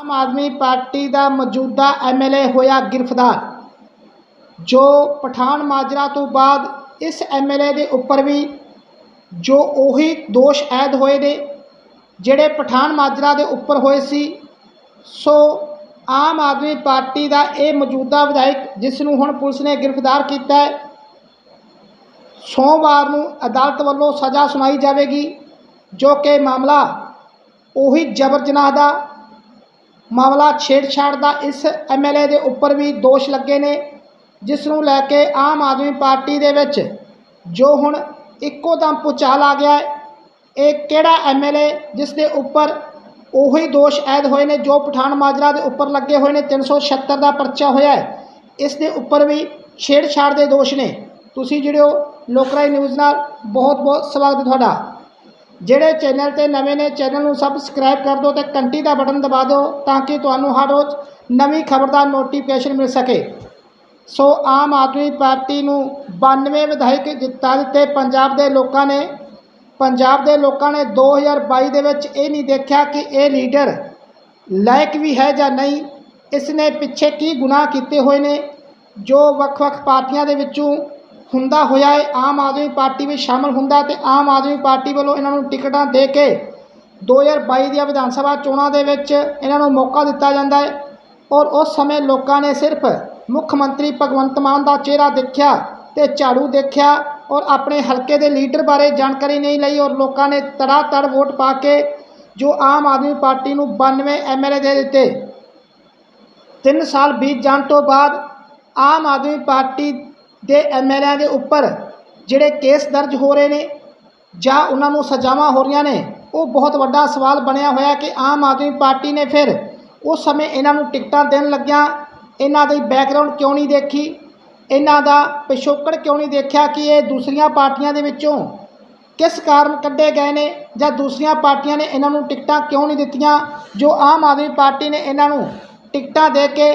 Aam Aadmi party ਦਾ ਮੌਜੂਦਾ MLA ਹੋਇਆ ਗ੍ਰਿਫਤਾਰ, ਜੋ ਪਠਾਨ ਮਾਜਰਾ ਤੋਂ ਬਾਅਦ ਇਸ ਐਮਐਲਏ ਦੇ ਉੱਪਰ ਵੀ ਜੋ ਉਹੀ ਦੋਸ਼ ਐਦ ਹੋਏ ਨੇ, ਜਿਹੜੇ ਪਠਾਨ ਮਾਜਰਾ ਦੇ ਉੱਪਰ ਹੋਏ ਸੀ। ਸੋ ਆਮ ਆਦਮੀ ਪਾਰਟੀ ਦਾ ਇਹ ਮੌਜੂਦਾ ਵਿਧਾਇਕ, ਜਿਸ ਨੂੰ ਹੁਣ ਪੁਲਿਸ ਨੇ ਗ੍ਰਿਫਤਾਰ ਕੀਤਾ ਹੈ, ਸੋਮਵਾਰ ਨੂੰ ਅਦਾਲਤ ਵੱਲੋਂ ਸਜ਼ਾ ਸੁਣਾਈ ਜਾਵੇਗੀ, ਜੋ ਕਿ ਮਾਮਲਾ ਉਹੀ ਜਬਰ ਜਨਾਹ ਦਾ ਮਾਮਲਾ ਛੇੜਛਾੜ ਦਾ ਇਸ ਐਮਐਲਏ ਦੇ ਉੱਪਰ ਵੀ ਦੋਸ਼ ਲੱਗੇ ਨੇ, ਜਿਸ ਨੂੰ ਲੈ ਕੇ ਆਮ ਆਦਮੀ ਪਾਰਟੀ ਦੇ ਵਿੱਚ ਜੋ ਹੁਣ ਇੱਕੋ ਦਮ ਪੁਚਾਲ ਆ ਗਿਆ ਹੈ, ਇਹ ਕਿਹੜਾ ਐਮਐਲਏ ਜਿਸ ਦੇ ਉੱਪਰ ਉਹੀ ਦੋਸ਼ ਐਦ ਹੋਏ ਨੇ ਜੋ ਪਠਾਨ ਮਾਜਰਾ ਦੇ ਉੱਪਰ ਲੱਗੇ ਹੋਏ ਨੇ 376 ਦਾ ਪਰਚਾ ਹੋਇਆ ਹੈ, ਇਸ ਦੇ ਉੱਪਰ ਵੀ ਛੇੜਛਾੜ ਦੇ ਦੋਸ਼ ਨੇ। ਤੁਸੀਂ ਜਿਹੜੇ ਹੋ ਲੋਕਰਾਈ ਨਿਊਜ਼ ਨਾਲ ਬਹੁਤ ਬਹੁਤ ਸਵਾਗਤ ਤੁਹਾਡਾ। ਜਿਹੜੇ ਚੈਨਲ ਤੇ ਨਵੇਂ ਨੇ ਚੈਨਲ ਨੂੰ ਸਬਸਕ੍ਰਾਈਬ ਕਰ ਦਿਓ ਤੇ ਘੰਟੀ ਦਾ ਬਟਨ ਦਬਾ ਦਿਓ ਤਾਂ ਕਿ ਤੁਹਾਨੂੰ ਹਰ ਰੋਜ਼ ਨਵੀਂ ਖਬਰ ਦਾ ਨੋਟੀਫਿਕੇਸ਼ਨ ਮਿਲ ਸਕੇ। ਸੋ ਆਮ ਆਦਮੀ ਪਾਰਟੀ ਨੂੰ 92 ਵਿਧਾਇਕ ਜਿੱਤਾ ਦਿੱਤੇ। ਪੰਜਾਬ ਦੇ ਲੋਕਾਂ ਨੇ, ਪੰਜਾਬ ਦੇ ਲੋਕਾਂ ਨੇ 2022 ਦੇ ਵਿੱਚ ਇਹ ਨਹੀਂ ਦੇਖਿਆ ਕਿ ਇਹ ਲੀਡਰ ਲਾਇਕ ਵੀ ਹੈ ਜਾਂ ਨਹੀਂ। ਇਸ ਨੇ ਪਿੱਛੇ ਕੀ ਗੁਨਾਹ ਕੀਤੇ ਹੋਏ ਨੇ, ਜੋ ਵੱਖ-ਵੱਖ ਪਾਰਟੀਆਂ ਦੇ ਵਿੱਚੋਂ ਹੁੰਦਾ ਹੋਇਆ ਹੈ, ਆਮ ਆਦਮੀ ਪਾਰਟੀ ਵਿੱਚ ਸ਼ਾਮਲ ਹੁੰਦਾ ਤੇ ਆਮ ਆਦਮੀ ਪਾਰਟੀ ਵੱਲੋਂ ਇਹਨਾਂ ਨੂੰ ਟਿਕਟਾਂ ਦੇ ਕੇ 2022 ਦੀਆਂ ਵਿਧਾਨ ਸਭਾ ਚੋਣਾਂ ਦੇ ਵਿੱਚ ਇਹਨਾਂ ਨੂੰ ਮੌਕਾ ਦਿੱਤਾ ਜਾਂਦਾ ਹੈ ਔਰ ਉਸ ਸਮੇਂ ਲੋਕਾਂ ਨੇ ਸਿਰਫ ਮੁੱਖ ਮੰਤਰੀ ਭਗਵੰਤ ਮਾਨ ਦਾ ਚਿਹਰਾ ਦੇਖਿਆ ਤੇ ਝਾੜੂ ਦੇਖਿਆ ਔਰ ਆਪਣੇ ਹਲਕੇ ਦੇ ਲੀਡਰ ਬਾਰੇ ਜਾਣਕਾਰੀ ਨਹੀਂ ਲਈ ਔਰ ਲੋਕਾਂ ਨੇ ਤੜਾ ਤੜ ਵੋਟ ਪਾ ਕੇ ਜੋ ਆਮ ਆਦਮੀ ਪਾਰਟੀ ਨੂੰ 92 ਐਮਐਲਏ ਦੇ ਦਿੱਤੇ। ਤਿੰਨ ਸਾਲ ਬੀਤ ਜਾਣ ਤੋਂ ਬਾਅਦ ਆਮ ਆਦਮੀ ਪਾਰਟੀ ਦੇ ਐਮਐਲਏ ਦੇ ਉੱਪਰ ਜਿਹੜੇ ਕੇਸ ਦਰਜ ਹੋ ਰਹੇ ਨੇ ਜਾਂ ਉਹਨਾਂ ਨੂੰ ਸਜ਼ਾਵਾਂ ਹੋ ਰਹੀਆਂ ਨੇ, ਉਹ ਬਹੁਤ ਵੱਡਾ ਸਵਾਲ ਬਣਿਆ ਹੋਇਆ ਕਿ ਆਮ ਆਦਮੀ ਪਾਰਟੀ ਨੇ ਫਿਰ ਉਸ ਸਮੇਂ ਇਹਨਾਂ ਨੂੰ ਟਿਕਟਾਂ ਦੇਣ ਲੱਗਿਆ ਇਹਨਾਂ ਦੀ ਬੈਕਗ੍ਰਾਉਂਡ ਕਿਉਂ ਨਹੀਂ ਦੇਖੀ? ਇਹਨਾਂ ਦਾ ਪਿਛੋਕੜ ਕਿਉਂ ਨਹੀਂ ਦੇਖਿਆ ਕਿ ਇਹ ਦੂਸਰੀਆਂ ਪਾਰਟੀਆਂ ਦੇ ਵਿੱਚੋਂ ਕਿਸ ਕਾਰਨ ਕੱਢੇ ਗਏ ਨੇ ਜਾਂ ਦੂਸਰੀਆਂ ਪਾਰਟੀਆਂ ਨੇ ਇਹਨਾਂ ਨੂੰ ਟਿਕਟਾਂ ਕਿਉਂ ਨਹੀਂ ਦਿੱਤੀਆਂ? ਜੋ ਆਮ ਆਦਮੀ ਪਾਰਟੀ ਨੇ ਇਹਨਾਂ ਨੂੰ ਟਿਕਟਾਂ ਦੇ ਕੇ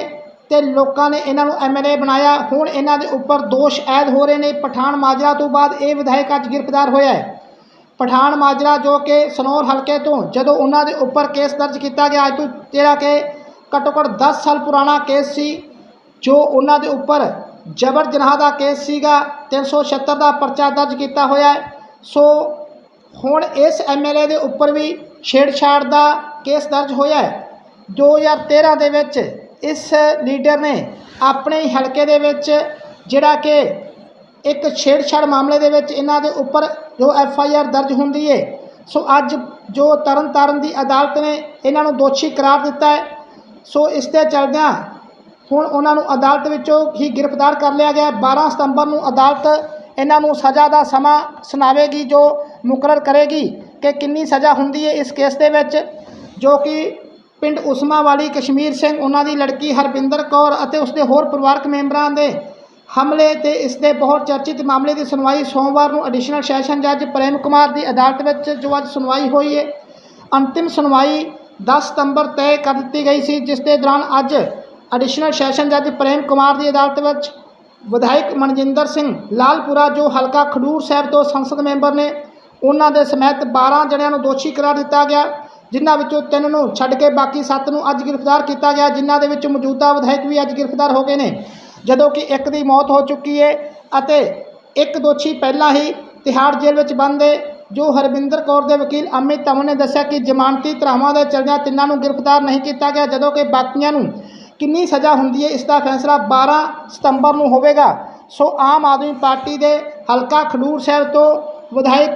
ਤੇ ਲੋਕਾਂ ਨੇ ਇਹਨਾਂ ਨੂੰ ਐਮਐਲਏ ਬਣਾਇਆ। ਹੁਣ ਇਹਨਾਂ ਦੇ ਉੱਪਰ ਦੋਸ਼ ਐਦ ਹੋ ਰਹੇ ਨੇ। ਪਠਾਨ ਮਾਜਰਾ ਤੋਂ ਬਾਅਦ ਇਹ ਵਿਧਾਇਕ ਅੱਜ ਗ੍ਰਿਫਤਾਰ ਹੋਇਆ ਹੈ। ਪਠਾਨ ਮਾਜਰਾ ਜੋ ਕਿ ਸਨੌਰ ਹਲਕੇ ਤੋਂ, ਜਦੋਂ ਉਹਨਾਂ ਦੇ ਉੱਪਰ ਕੇਸ ਦਰਜ ਕੀਤਾ ਗਿਆ, ਅੱਜ ਤੋਂ ਜਿਹੜਾ ਕਿ ਘੱਟੋ ਘੱਟ 10 ਸਾਲ ਪੁਰਾਣਾ ਕੇਸ ਸੀ, ਜੋ ਉਹਨਾਂ ਦੇ ਉੱਪਰ ਜਬਰ ਜਨਾਹ ਦਾ ਕੇਸ ਸੀਗਾ 376 ਦਾ ਪਰਚਾ ਦਰਜ ਕੀਤਾ ਹੋਇਆ ਹੈ। ਸੋ ਹੁਣ ਇਸ ਐਮਐਲਏ ਦੇ ਉੱਪਰ ਵੀ ਛੇੜਛਾੜ ਦਾ ਕੇਸ ਦਰਜ ਹੋਇਆ ਹੈ। 2013 ਦੇ ਵਿੱਚ ਇਸ ਲੀਡਰ ਨੇ ਆਪਣੇ ਹਲਕੇ ਦੇ ਵਿੱਚ ਜਿਹੜਾ ਕਿ ਇੱਕ ਛੇੜਛਾੜ ਮਾਮਲੇ ਦੇ ਵਿੱਚ ਇਹਨਾਂ ਦੇ ਉੱਪਰ ਜੋ ਐਫ ਆਈ ਆਰ ਦਰਜ ਹੁੰਦੀ ਹੈ ਸੋ ਅੱਜ ਜੋ ਤਰਨ ਤਾਰਨ ਦੀ ਅਦਾਲਤ ਨੇ ਇਹਨਾਂ ਨੂੰ ਦੋਸ਼ੀ ਕਰਾਰ ਦਿੱਤਾ ਹੈ। ਸੋ ਇਸ ਤੇ ਚੱਲਦਿਆਂ ਹੁਣ ਉਹਨਾਂ ਨੂੰ ਅਦਾਲਤ ਵਿੱਚੋਂ ਹੀ ਗ੍ਰਿਫਤਾਰ ਕਰ ਲਿਆ ਗਿਆ। 12 ਸਤੰਬਰ ਨੂੰ ਅਦਾਲਤ ਇਹਨਾਂ ਨੂੰ ਸਜ਼ਾ ਦਾ ਸਮਾਂ ਸੁਣਾਵੇਗੀ, ਜੋ ਮੁਕਰਰ ਕਰੇਗੀ ਕਿ ਕਿੰਨੀ ਸਜ਼ਾ ਹੁੰਦੀ ਹੈ ਇਸ ਕੇਸ ਦੇ ਵਿੱਚ, ਜੋ ਕਿ ਪਿੰਡ ਉਸਮਾ ਵਾਲੀ ਕਸ਼ਮੀਰ ਸਿੰਘ, ਉਹਨਾਂ ਦੀ ਲੜਕੀ ਹਰਪਿੰਦਰ ਕੌਰ ਅਤੇ ਉਸਦੇ ਹੋਰ ਪਰਿਵਾਰਕ ਮੈਂਬਰਾਂ ਦੇ ਹਮਲੇ ਤੇ ਇਸ ਦੇ ਬਹੁਤ ਚਰਚਿਤ ਮਾਮਲੇ ਦੀ ਸੁਣਵਾਈ ਸੋਮਵਾਰ ਨੂੰ ਐਡੀਸ਼ਨਲ ਸੈਸ਼ਨ ਜੱਜ ਪ੍ਰੇਮ ਕੁਮਾਰ ਦੀ ਅਦਾਲਤ ਵਿੱਚ ਜੋ ਅੱਜ ਸੁਣਵਾਈ ਹੋਈ ਹੈ। ਅੰਤਿਮ ਸੁਣਵਾਈ 10 ਸਤੰਬਰ ਤੈਅ ਕਰ ਦਿੱਤੀ ਗਈ ਸੀ, ਜਿਸ ਦੇ ਦੌਰਾਨ ਅੱਜ ਐਡੀਸ਼ਨਲ ਸੈਸ਼ਨ ਜੱਜ ਪ੍ਰੇਮ ਕੁਮਾਰ ਦੀ ਅਦਾਲਤ ਵਿੱਚ ਵਿਧਾਇਕ ਮਨਜਿੰਦਰ ਸਿੰਘ ਲਾਲਪੁਰਾ, ਜੋ ਹਲਕਾ ਖਡੂਰ ਸਾਹਿਬ ਤੋਂ ਸੰਸਦ ਮੈਂਬਰ ਨੇ, ਉਹਨਾਂ ਦੇ ਸਮੇਤ 12 ਜਣਿਆਂ ਨੂੰ ਦੋਸ਼ੀ ਕਰਾਰ ਦਿੱਤਾ ਗਿਆ। ਜਿਨ੍ਹਾਂ ਵਿੱਚੋਂ ਤਿੰਨ ਨੂੰ ਛੱਡ ਕੇ ਬਾਕੀ ਸੱਤ ਨੂੰ ਅੱਜ ਗ੍ਰਿਫਤਾਰ ਕੀਤਾ ਗਿਆ, ਜਿਨ੍ਹਾਂ ਦੇ ਵਿੱਚ ਮੌਜੂਦਾ ਵਿਧਾਇਕ ਵੀ ਅੱਜ ਗ੍ਰਿਫਤਾਰ ਹੋ ਗਏ ਨੇ। ਜਦੋਂ ਕਿ ਇੱਕ ਦੀ ਮੌਤ ਹੋ ਚੁੱਕੀ ਹੈ ਅਤੇ ਇੱਕ ਦੋਸ਼ੀ ਪਹਿਲਾਂ ਹੀ ਤਿਹਾੜ ਜੇਲ੍ਹ ਵਿੱਚ ਬੰਦ ਹੈ ਜੋ ਹਰਵਿੰਦਰ ਕੌਰ ਦੇ ਵਕੀਲ ਅਮਿਤ ਤਮਨ ਨੇ ਦੱਸਿਆ ਕਿ ਜ਼ਮਾਨਤੀ ਧਰਾਵਾਂ ਦੇ ਚਲਦਿਆਂ ਤਿੰਨਾਂ ਨੂੰ ਗ੍ਰਿਫਤਾਰ ਨਹੀਂ ਕੀਤਾ ਗਿਆ, ਜਦੋਂ ਕਿ ਬਾਕੀਆਂ ਨੂੰ ਕਿੰਨੀ ਸਜ਼ਾ ਹੁੰਦੀ ਹੈ ਇਸ ਦਾ ਫੈਸਲਾ 12 ਸਤੰਬਰ ਨੂੰ ਹੋਵੇਗਾ। ਸੋ ਆਮ ਆਦਮੀ ਪਾਰਟੀ ਦੇ ਹਲਕਾ ਖਡੂਰ ਸਾਹਿਬ ਤੋਂ ਵਿਧਾਇਕ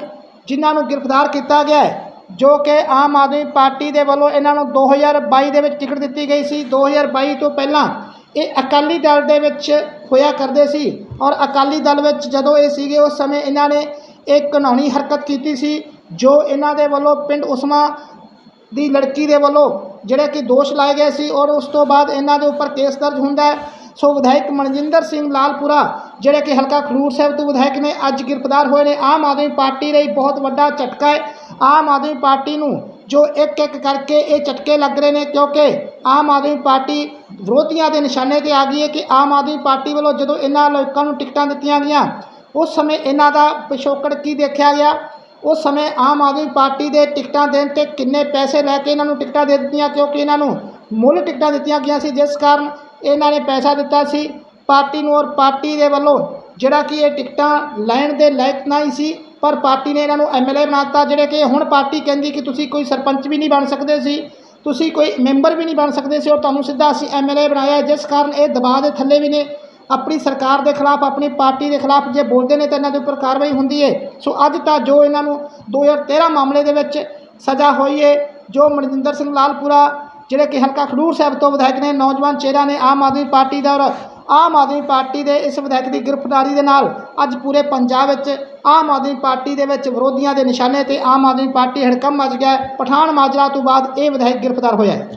ਜਿਨ੍ਹਾਂ ਨੂੰ ਗ੍ਰਿਫਤਾਰ ਕੀਤਾ ਗਿਆ ਹੈ ਜੋ ਕਿ ਆਮ ਆਦਮੀ ਪਾਰਟੀ ਦੇ ਵੱਲੋਂ ਇਹਨਾਂ ਨੂੰ 2022 ਦੇ ਵਿੱਚ ਟਿਕਟ ਦਿੱਤੀ ਗਈ ਸੀ। 2022 ਤੋਂ ਪਹਿਲਾਂ ਇਹ ਅਕਾਲੀ ਦਲ ਦੇ ਵਿੱਚ ਹੋਇਆ ਕਰਦੇ ਸੀ ਔਰ ਅਕਾਲੀ ਦਲ ਵਿੱਚ ਜਦੋਂ ਇਹ ਸੀਗੇ, ਉਸ ਸਮੇਂ ਇਹਨਾਂ ਨੇ ਇੱਕ ਕਾਨੂੰਨੀ ਹਰਕਤ ਕੀਤੀ ਸੀ ਜੋ ਇਹਨਾਂ ਦੇ ਵੱਲੋਂ ਪਿੰਡ ਉਸਮਾ ਦੀ ਲੜਕੀ ਦੇ ਵੱਲੋਂ ਜਿਹੜੇ ਕਿ ਦੋਸ਼ ਲਾਏ ਗਏ ਸੀ ਔਰ ਉਸ ਤੋਂ ਬਾਅਦ ਇਹਨਾਂ ਦੇ ਉੱਪਰ ਕੇਸ ਦਰਜ ਹੁੰਦਾ ਹੈ। ਸੋ ਵਿਧਾਇਕ ਮਨਜਿੰਦਰ ਸਿੰਘ ਲਾਲਪੁਰਾ, ਜਿਹੜੇ ਕਿ ਹਲਕਾ ਖਡੂਰ ਸਾਹਿਬ ਤੋਂ ਵਿਧਾਇਕ ਨੇ, ਅੱਜ ਗ੍ਰਿਫਤਾਰ ਹੋਏ ਨੇ। ਆਮ ਆਦਮੀ ਪਾਰਟੀ ਲਈ ਬਹੁਤ ਵੱਡਾ ਝਟਕਾ ਹੈ। ਆਮ ਆਦਮੀ ਪਾਰਟੀ ਨੂੰ ਜੋ ਇੱਕ ਇੱਕ ਕਰਕੇ ਇਹ ਝਟਕੇ ਲੱਗ ਰਹੇ ਨੇ ਕਿਉਂਕਿ ਆਮ ਆਦਮੀ ਪਾਰਟੀ ਵਿਰੋਧੀਆਂ ਦੇ ਨਿਸ਼ਾਨੇ ਤੇ ਆ ਗਈ ਹੈ ਕਿ ਆਮ ਆਦਮੀ ਪਾਰਟੀ ਵੱਲੋਂ ਜਦੋਂ ਇਹਨਾਂ ਲੋਕਾਂ ਨੂੰ ਟਿਕਟਾਂ ਦਿੱਤੀਆਂ ਗਈਆਂ, ਉਸ ਸਮੇਂ ਇਹਨਾਂ ਦਾ ਪਿਛੋਕੜ ਕੀ ਦੇਖਿਆ ਗਿਆ? ਉਸ ਸਮੇਂ ਆਮ ਆਦਮੀ ਪਾਰਟੀ ਦੇ ਟਿਕਟਾਂ ਦੇਣ ਤੇ ਕਿੰਨੇ ਪੈਸੇ ਲੈ ਕੇ ਇਹਨਾਂ ਨੂੰ ਟਿਕਟਾਂ ਦੇ ਦਿੱਤੀਆਂ ਕਿਉਂਕਿ ਇਹਨਾਂ ਨੂੰ ਮੁੱਲ ਟਿਕਟਾਂ ਦਿੱਤੀਆਂ ਗਈਆਂ ਸੀ, ਜਿਸ ਕਾਰਨ ਇਹਨਾਂ ਨੇ ਪੈਸਾ ਦਿੱਤਾ ਸੀ। ਪਾਰਟੀ ਨੂੰ ਔਰ ਪਾਰਟੀ ਦੇ ਵੱਲੋਂ ਜਿਹੜਾ ਕਿ ਇਹ ਟਿਕਟਾਂ ਲੈਣ ਦੇ ਲਾਇਕ ਨਹੀਂ ਸੀ ਪਰ ਪਾਰਟੀ ਨੇ ਇਹਨਾਂ ਨੂੰ ਐਮਐਲਏ ਬਣਾਤਾ ਜਿਹੜੇ ਕਿ ਹੁਣ ਪਾਰਟੀ ਕਹਿੰਦੀ ਕਿ ਤੁਸੀਂ ਕੋਈ ਸਰਪੰਚ ਵੀ ਨਹੀਂ ਬਣ ਸਕਦੇ ਸੀ, ਤੁਸੀਂ ਕੋਈ ਮੈਂਬਰ ਵੀ ਨਹੀਂ ਬਣ ਸਕਦੇ ਸੀ ਔਰ ਤੁਹਾਨੂੰ ਸਿੱਧਾ ਅਸੀਂ ਐਮਐਲਏ ਬਣਾਇਆ ਜਿਸ ਕਾਰਨ ਇਹ ਦਬਾਅ ਦੇ ਥੱਲੇ ਵੀ ਨੇ, ਆਪਣੀ ਸਰਕਾਰ ਦੇ ਖਿਲਾਫ, ਆਪਣੀ ਪਾਰਟੀ ਦੇ ਖਿਲਾਫ ਜੇ ਬੋਲਦੇ ਨੇ ਤਾਂ ਇਹਨਾਂ ਦੇ ਉੱਪਰ ਕਾਰਵਾਈ ਹੁੰਦੀ ਹੈ। ਸੋ ਅੱਜ ਤਾਂ ਜੋ ਇਹਨਾਂ ਨੂੰ 2013 ਮਾਮਲੇ ਦੇ ਵਿੱਚ ਸਜ਼ਾ ਹੋਈ ਹੈ, ਜੋ ਮਨਜਿੰਦਰ ਸਿੰਘ ਲਾਲਪੁਰਾ, ਜਿਹੜੇ ਕਿ ਹਲਕਾ ਖਡੂਰ ਸਾਹਿਬ ਤੋਂ ਵਿਧਾਇਕ ਨੇ, ਨੌਜਵਾਨ ਚਿਹਰਾ ਨੇ ਆਮ ਆਦਮੀ ਪਾਰਟੀ ਦਾ ਔਰ ਆਮ ਆਦਮੀ ਪਾਰਟੀ ਦੇ ਇਸ ਵਿਧਾਇਕ ਦੀ ਗ੍ਰਿਫਤਾਰੀ ਦੇ ਨਾਲ ਅੱਜ ਪੂਰੇ ਪੰਜਾਬ ਵਿੱਚ ਆਮ ਆਦਮੀ ਪਾਰਟੀ ਦੇ ਵਿੱਚ ਵਿਰੋਧੀਆਂ ਦੇ ਨਿਸ਼ਾਨੇ ਤੇ ਆਮ ਆਦਮੀ ਪਾਰਟੀ ਹੜਕੰਮ ਮਚ ਗਿਆ ਹੈ। ਪਠਾਨ ਮਾਜਰਾ ਤੋਂ ਬਾਅਦ ਇਹ ਵਿਧਾਇਕ ਗ੍ਰਿਫਤਾਰ ਹੋਇਆ ਹੈ